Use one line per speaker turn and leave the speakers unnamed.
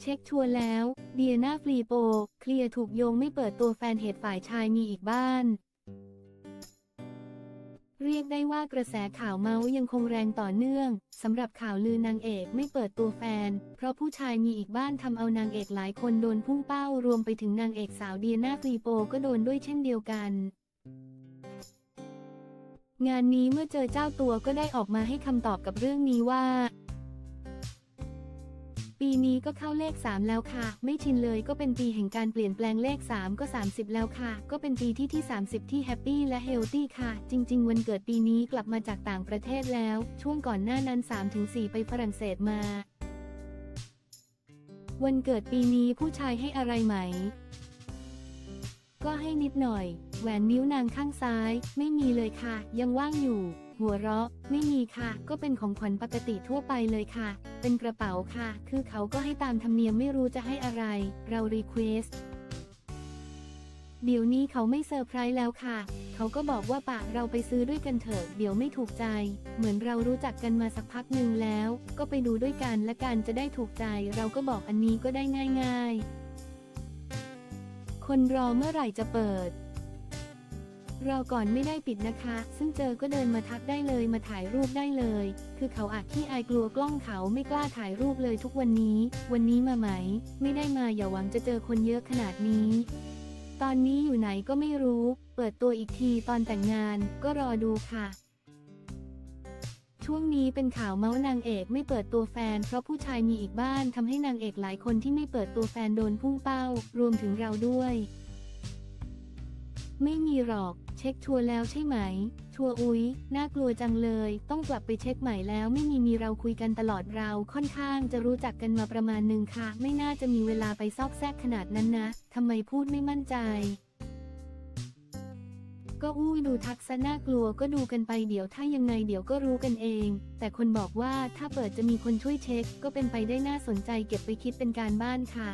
เช็คชัวร์แล้ว เดียนาฟรีโป เคลียร์ถูกโยงไม่เปิดตัวแฟนเหตุฝ่ายชายมีอีกบ้าน เรียกได้ว่ากระแสข่าวเมาส์ยังคงแรงต่อเนื่องสำหรับข่าวลือนางเอกไม่เปิดตัวแฟน เพราะผู้ชายมีอีกบ้านทำเอานางเอกหลายคนโดนพุ่งเป้ารวมไปถึงนางเอกสาวเดียนาฟรีโปก็โดนด้วยเช่นเดียวกันงานนี้เมื่อเจอเจ้าตัวก็ได้ออกมาให้คำตอบกับเรื่องนี้ว่า ปีนี้ก็เข้าเลข 3 แล้วค่ะ ไม่ชินเลยก็เป็นปีแห่งการเปลี่ยนแปลงเลข 3 ก็ 30 แล้วค่ะ ก็เป็นปีที่ที่ 30 ที่แฮปปี้และเฮลตี้ค่ะ จริง ๆ วันเกิดปีนี้กลับมาจากต่างประเทศแล้ว ช่วงก่อนหน้านั้น 3-4 ไปฝรั่งเศสมา วันเกิดปีนี้ผู้ชายให้อะไรไหม ก็ให้นิดหน่อย แหวนนิ้วนางข้างซ้าย ไม่มีเลยค่ะ ยังว่างอยู่ หัวเราะ ไม่มีค่ะ ก็เป็นของขวัญปกติทั่วไปเลยค่ะ เป็นกระเป๋าค่ะ คือเขาก็ให้ตามธรรมเนียมไม่รู้จะให้อะไร เรารีเควสเดี๋ยวนี้เขาไม่เซอร์ไพรส์แล้วค่ะ เขาก็บอกว่าปะเราไปซื้อด้วยกันเถอะ เดี๋ยวไม่ถูกใจ เหมือนเรารู้จักกันมาสักพักหนึ่งแล้ว ก็ไปดูด้วยกันและกันจะได้ถูกใจ เราก็บอกอันนี้ก็ได้ง่าย ๆ คนรอเมื่อไหร่จะเปิด ราก่อนไม่ได้ปิดนะคะ ซึ่งเจอก็เดินมาทักได้เลยมาถ่ายรูปได้เลย คือเขาอาจที่อายกลัวกล้องเขาไม่กล้าถ่ายรูปเลยทุกวันนี้ วันนี้มาไหม ไม่ได้มาอย่าหวังจะเจอคนเยอะขนาดนี้ ตอนนี้อยู่ไหนก็ไม่รู้ เปิดตัวอีกทีตอนแต่งงานก็รอดูค่ะช่วงนี้เป็นข่าวเมาส์นางเอกไม่เปิดตัวแฟน เพราะผู้ชายมีอีกบ้านทำให้นางเอกหลายคนที่ไม่เปิดตัวแฟนโดนพุ่งเป้า รวมถึงเราด้วย ไม่มีหรอก เช็คชัวร์แล้วใช่ไหมชัวร์อุ๊ย น่ากลัวจังเลย ต้องกลับไปเช็คใหม่แล้วไม่มีมีเราคุยกันตลอดเราค่อนข้างจะรู้จักกันมาประมาณหนึ่งค่ะ ไม่น่าจะมีเวลาไปซอกแซกขนาดนั้นนะทำไมพูดไม่มั่นใจ ก็อุ้ดูทักษะน่ากลัวก็ดูกันไปเดี๋ยวถ้ายังไงเดี๋ยวก็รู้กันเอง แต่คนบอกว่าถ้าเปิดจะมีคนช่วยเช็ค ก็เป็นไปได้น่าสนใจเก็บไปคิดเป็นการบ้านค่ะ